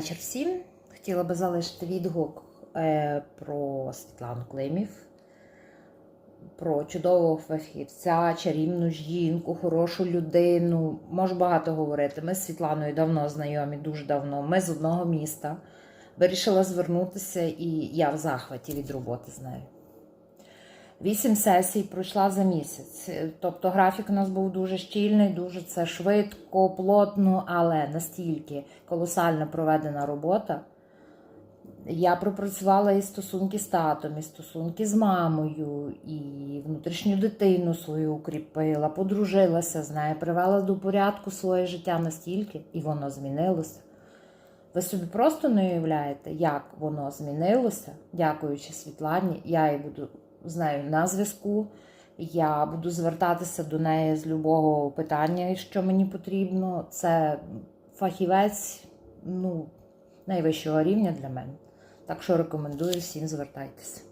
вечір всім. Хотіла би залишити відгук е, про Світлану Климів, про чудового фахівця, чарівну жінку, хорошу людину. Можу багато говорити. Ми з Світланою давно знайомі, дуже давно. Ми з одного міста. Вирішила звернутися, і я в захваті від роботи з нею. Вісім сесій пройшла за місяць. Тобто графік у нас був дуже щільний, дуже це швидко, плотно, але настільки колосально проведена робота. Я пропрацювала і стосунки з татом, і стосунки з мамою, і внутрішню дитину свою укріпила, подружилася з нею, привела до порядку своє життя настільки, і воно змінилося. Ви собі просто не уявляєте, як воно змінилося, дякуючи Світлані. Я і буду з нею на зв'язку. Я буду звертатися до неї з любого питання, що мені потрібно. Це фахівець ну, найвищого рівня для мене. Так що рекомендую всім звертайтеся.